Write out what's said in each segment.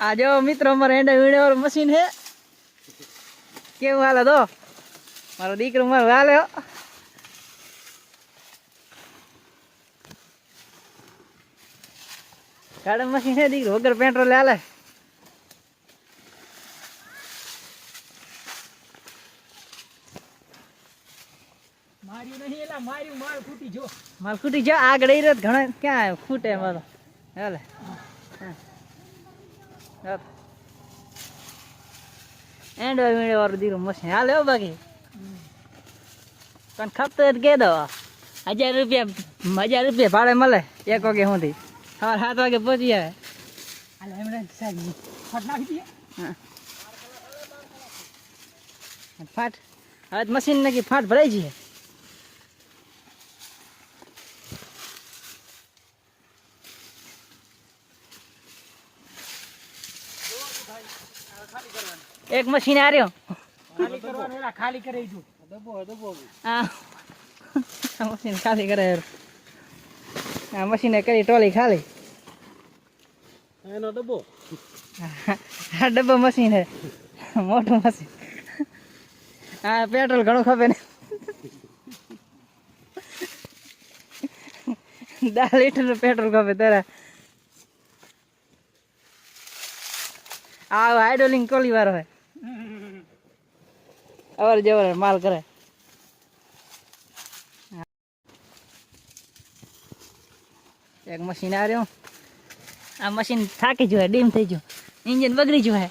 આ જો મિત્રો અમારે હેન્ડા વીણે વાળું મશીન છે. કેવું હાલે તો? મારો દીકરો મારો હાલે હો. ગાડા મશીન છે દીકરો વગર પેટ્રોલ હાલે. માર ફૂટી જો. આગળ રત ઘણા ક્યાં આવ્યો ફૂટે મારો? હાલે. એન્ડ વીણે વાળું દીકરો મશીન. હાલે હો બાકી. પણ ખપતો કે દો. હજાર રૂપિયા હજાર રૂપિયા ભાડે મળે. એક વાગે સુધી સવારે સાત વાગે પહોંચી આવે. હાલે એમણે. ફાટ હવે મશીન નાખી ફાટ ભરાઈ જઈએ એક મશીન આ રહ્યો ખાલી કરવાનું એલા ખાલી કરી જો આ આ મશીન ખાલી કરે. આ મશીને કરી ટોલી ખાલી. એનો ડબ્બો? આ ડબ્બો મશીન હે. મોટું મશીન આ પેટ્રોલ ઘણું ખપે ને. દસ લીટર પેટ્રોલ ખપે તારા. આ હાઇડ્રોલિંગ કોલી વાર હે. અવર જવર માલ કરે. એક મશીન આ રહ્યું. આ મશીન થાકી જોયે ડીમ થઈ ગયું. ઇન્જિન બગડી ગયું હે.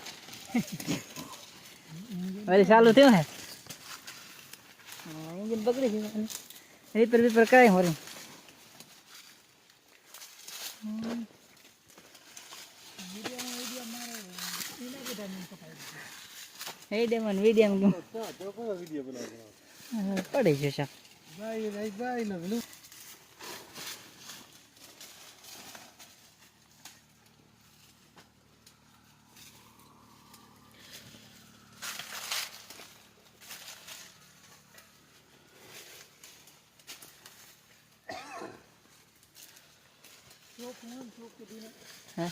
વળી ચાલુ થયું હે. ઇન્જિન બગડી ગયું રિપેર બિપેર કરાય હોરી એ ડેમન વિડીયમ પડી જશે હે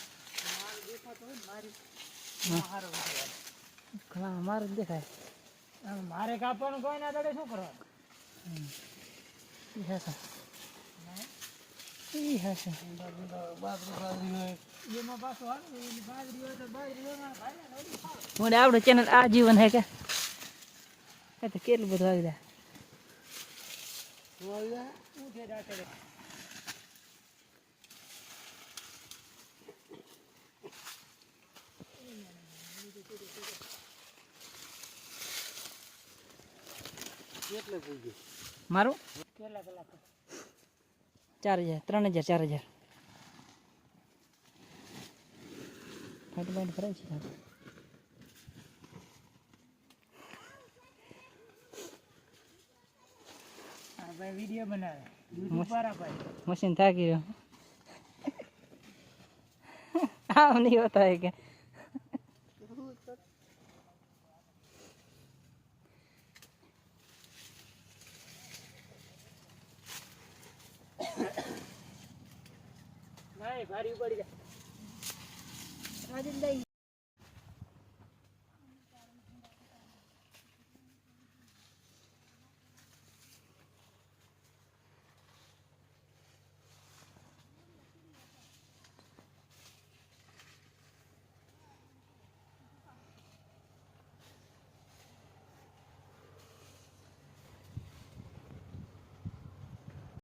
ઘણા અમારે જ દેખાય. મારે કાપવાનું કોઈ ના દડે શું કરવાનું? ઈ હશે. આપણું ચેનલ આ જીવન હે કે? એ કેટલું બધું આવી જાય. મારું? ચાર હજાર ત્રણ હજાર ચાર હજાર. બાઈટ છે ભાઈ વીડિયો બનાવે. પર ભાઈ. મશીન થાકી રહ્યો. આમ નહીં હોતા કે. ભારી પડી જાય.